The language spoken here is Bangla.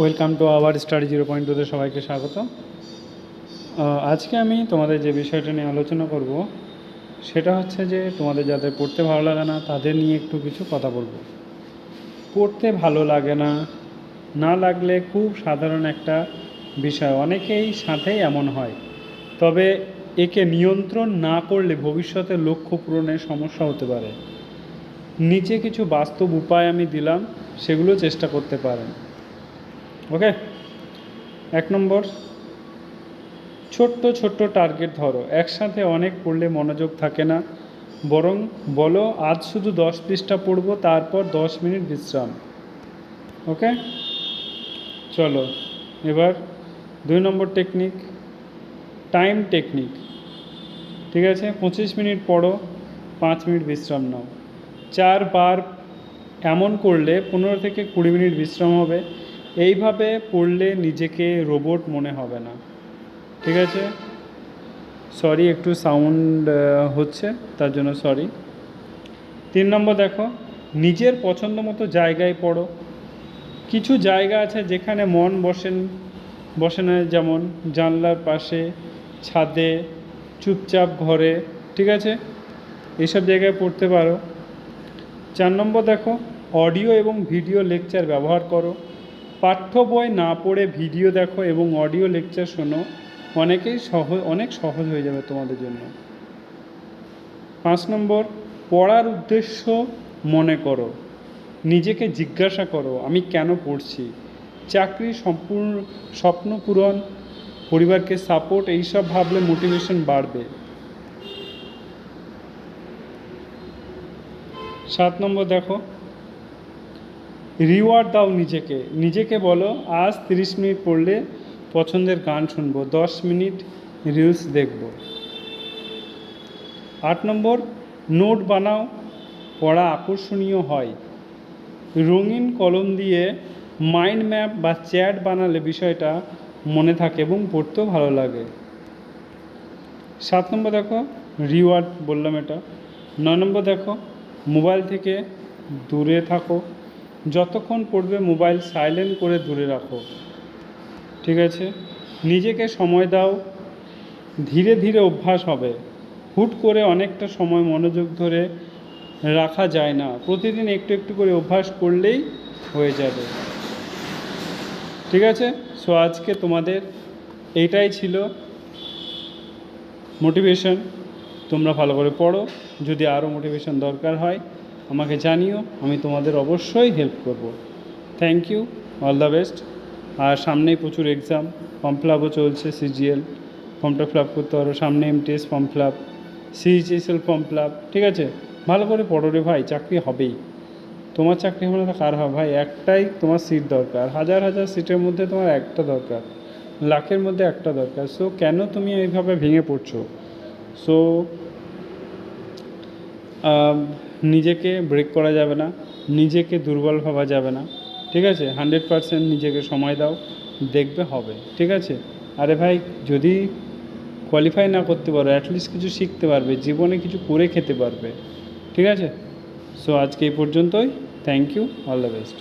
Welcome to our study zero point টুতে সবাইকে স্বাগত। আজকে আমি তোমাদের যে বিষয়টা নিয়ে আলোচনা করব, সেটা হচ্ছে যে তোমাদের যাদের পড়তে ভালো লাগে না, তাদের নিয়ে একটু কিছু কথা বলব। পড়তে ভালো লাগে না না লাগলে খুব সাধারণ একটা বিষয়। অনেকেই সাথেই এমন হয়। তবে একে নিয়ন্ত্রণ না করলে ভবিষ্যতে লক্ষ্য পূরণে সমস্যা হতে পারে। নিচে কিছু বাস্তব উপায় আমি দিলাম, সেগুলো চেষ্টা করতে পারেন। ওকে এক নম্বর, ছোট্ট ছোট্ট টার্গেট ধরো। একসাথে অনেক পড়লে মনোযোগ থাকে না। বরং বলো, আজ শুধু দশ পৃষ্ঠা পড়ব, তারপর দশ মিনিট বিশ্রাম। ওকে চলো, এবার দুই নম্বর টেকনিক টাইম টেকনিক ঠিক আছে? পঁচিশ মিনিট পড়ো, পাঁচ মিনিট বিশ্রাম নাও। চারবার এমন করলে পনেরো থেকে কুড়ি মিনিট বিশ্রাম হবে। এইভাবে পড়লে নিজেকে রোবট মনে হবে না। ঠিক আছে? সরি একটু সাউন্ড হচ্ছে, তার জন্য সরি তিন নম্বর দেখো, নিজের পছন্দ মতো জায়গায় পড়ো। কিছু জায়গা আছে যেখানে মন বসেন, বসে না, যেমন জানলার পাশে, ছাদে, চুপচাপ ঘরে, ঠিক আছে? এইসব জায়গায় পড়তে পারো। চার নম্বর দেখো অডিও এবং ভিডিও লেকচার ব্যবহার করো। পাঠ্য বই না পড়ে ভিডিও দেখো এবং অডিও লেকচার শোনো, অনেকেই সহজ অনেক সহজ হয়ে যাবে তোমাদের জন্য। পাঁচ নম্বর, পড়ার উদ্দেশ্য মনে করো। নিজেকে জিজ্ঞাসা করো, আমি কেন পড়ছি? চাকরি সম্পূর্ণ, স্বপ্ন পূরণ, পরিবারকে সাপোর্ট এইসব ভাবলে মোটিভেশন বাড়বে। সাত নম্বর দেখো রিওয়ার্ড দাও নিজেকে। নিজেকে বলো, আজ তিরিশ মিনিট পড়লে পছন্দের গান শুনব, দশ মিনিট রিলস দেখব। আট নম্বর নোট বানাও, পড়া আকর্ষণীয় হয়। রঙিন কলম দিয়ে মাইন্ড ম্যাপ বা চ্যাট বানালে বিষয়টা মনে থাকে এবং পড়তেও ভালো লাগে। সাত নম্বর দেখো রিওয়ার্ড বললাম এটা। নয় নম্বর দেখো মোবাইল থেকে দূরে থাকো। যতক্ষণ পড়বে মোবাইল সাইলেন্ট করে দূরে রাখো। ঠিক আছে? নিজেকে সময় দাও। ধীরে ধীরে অভ্যাস হবে। হুট করে অনেকটা সময় মনোযোগ ধরে রাখা যায় না। প্রতিদিন একটু একটু করে অভ্যাস করলেই হয়ে যাবে। ঠিক আছে? সো আজকে তোমাদের এইটাই ছিল মোটিভেশন তোমরা ভালো করে পড়ো। যদি আরও মোটিভেশন দরকার হয় আমাকে জানিও, আমি তোমাদের অবশ্যই হেল্প করব। Thank you all the best আর সামনেই প্রচুর এক্সাম ফর্ম ফিল আপও চলছে সিজিএল ফর্মটা ফিল আপ করতে পারো। সামনে MTS form fill up CHSL form fill up ঠিক আছে? ভালো করে পড়ো রে ভাই, চাকরি হবেই। তোমার চাকরি হবে না কার হবে? ভাই, একটাই তোমার সিট দরকার। হাজার হাজার সিটের মধ্যে তোমার একটা দরকার। লাখের মধ্যে একটা দরকার। সো কেন তুমি এইভাবে ভেঙে পড়ছো? সো নিজেকে ব্রেক করা যাবে না, নিজেকে দুর্বল ভাবা যাবে না, ঠিক আছে? হান্ড্রেড পারসেন্ট নিজেকে সময় দাও, দেখবে হবে, ঠিক আছে? আরে ভাই, যদি কোয়ালিফাই না করতে পারো অ্যাটলিস্ট কিছু শিখতে পারবে, জীবনে কিছু করে খেতে পারবে, ঠিক আছে? সো আজকে এই পর্যন্তই thank you all the best